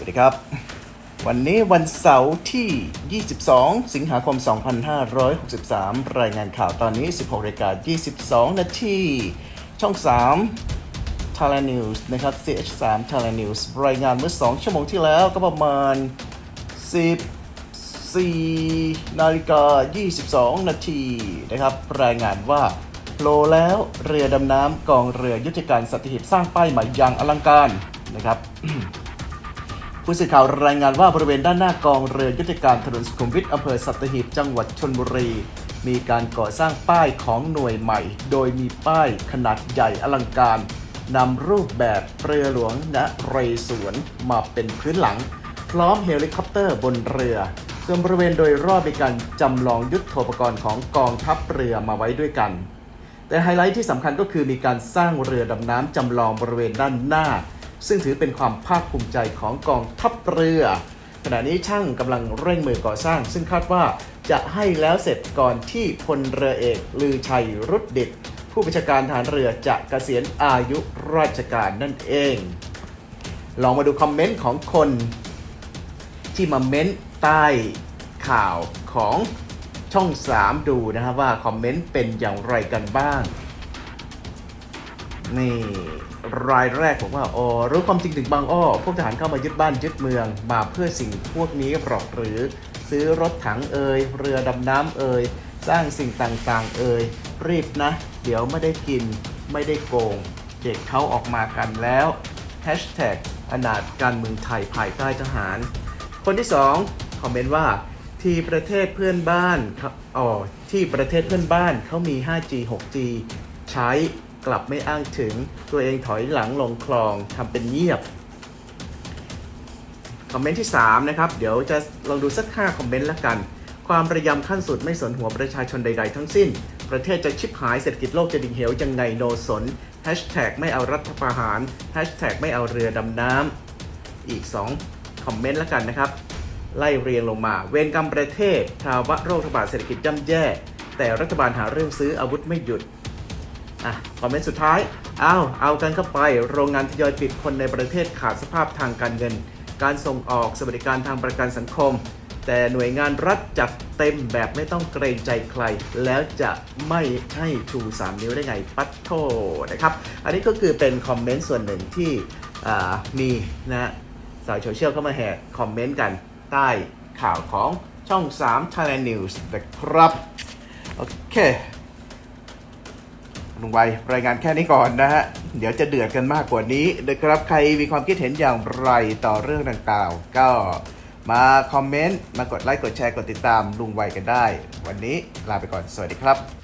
วัสดีครับ วันนี้วันเสาร์ที่ 22 สิงหาคม 2563 รายงานข่าวตอนนี้ 16นาฬิกา22 นาทีช่อง 3 Thailand News นะครับ CH3 Thailand News รายงานเมื่อ 2 ชั่วโมงที่แล้วก็ประมาณ 14นาฬิกา22 นาทีนะครับ รายงานว่าโผล่แล้วเรือดำน้ำกองเรือยุทธการสัตหีบสร้างป้ายใหม่อย่างอลังการนะครับ ผู้สื่อข่าวรายงานว่าบริเวณด้านหน้ากองเรือยุทธการถนนสุขุมวิทอำเภอสัตหีบจังหวัดชนบุรี มีการก่อสร้างป้ายของหน่วยใหม่ โดยมีป้ายขนาดใหญ่อลังการนำรูปแบบเรือหลวงณเรศวรมาเป็นพื้นหลัง พร้อมเฮลิคอปเตอร์บนเรือ ส่วนบริเวณโดยรอบมีการจำลองยุทโธปกรณ์ของกองทัพเรือมาไว้ด้วยกัน แต่ไฮไลท์ที่สำคัญก็คือมีการสร้างเรือดำน้ำจำลองบริเวณด้านหน้า ซึ่งถือเป็นความภาคภูมิใจของกองทัพเรือ ขณะนี้ช่างกำลังเร่งมือก่อสร้าง ซึ่งคาดว่าจะให้แล้วเสร็จก่อนที่พลเรือเอกลือชัยรุดดิตผู้บัญชาการฐานเรือจะเกษียณอายุราชการนั่นเอง ลองมาดูคอมเมนต์ของคน ที่มาเม้นใต้ข่าวของช่อง 3 ดูนะครับว่าคอมเมนต์เป็นอย่างไรกันบ้าง นี่ รายแรกบอกว่าอ๋อรู้ความจริงถึงบางอ้อ พวกทหารเข้ามายึดบ้านยึดเมือง มาเพื่อสิ่งพวกนี้หรอกหรือ ซื้อรถถังเอ่ยเรือดำน้ำเอ่ยสร้างสิ่งต่างๆ เอ่ยรีบนะ เดี๋ยวไม่ได้กินไม่ได้โกง เด็กเขาออกมากันแล้วแฮชแท็กอนาถการเมืองไทยภายใต้ทหาร คนที่ 2 คอมเมนต์ว่าที่ประเทศเพื่อนบ้านอ๋อที่ประเทศเพื่อนบ้านเขามี 5G 6G ใช้ กลับไม่อ้างถึงตัวเองถอยหลังลงคลองทำเป็นเงียบ คอมเมนต์ที่ 3 นะครับ เดี๋ยวจะลองดูสัก 5 คอมเมนต์ละกัน ความระยำขั้นสุดไม่สนหัวประชาชนใด ๆ ทั้งสิ้น ประเทศจะชิบหายเศรษฐกิจโลกจะดิ่งเหวยังไงโนสนแฮชแท็กไม่เอารัฐประหารแฮชแท็กไม่เอาเรือดำน้ำอีก 2 คอมเมนต์ละกันนะครับไล่เรียงลงมา เวรกรรมประเทศภาวะโรคระบาดเศรษฐกิจย่ำแย่ แต่รัฐบาลหาเรื่องซื้ออาวุธไม่หยุด อะคอมเมนต์สุดท้ายเอาเอากันเข้าไป โรงงานทยอยปิดคนในประเทศขาดสภาพทางการเงิน การส่งออกสวัสดิการทางประกันสังคม แต่หน่วยงานรัฐจัดเต็มแบบไม่ต้องเกรงใจใคร แล้วจะไม่ให้ชู3นิ้วได้ไงปัดโทนะครับ อันนี้ก็คือเป็นคอมเมนต์ส่วนหนึ่งที่มีนะสายโซเชียลเข้ามาแห่คอมเมนต์กันใต้ข่าวของช่อง 3 Thailand News นะครับ โอเค ลุงไวรายงานแค่นี้ก่อนนะฮะ เดี๋ยวจะเดือดกันมากกว่านี้นะครับใครมีความคิดเห็นอย่างไรต่อเรื่องต่างๆก็มาคอมเมนต์ มากดไลค์ กดแชร์ กดติดตามลุงไวกันได้ วันนี้ลาไปก่อน สวัสดีครับ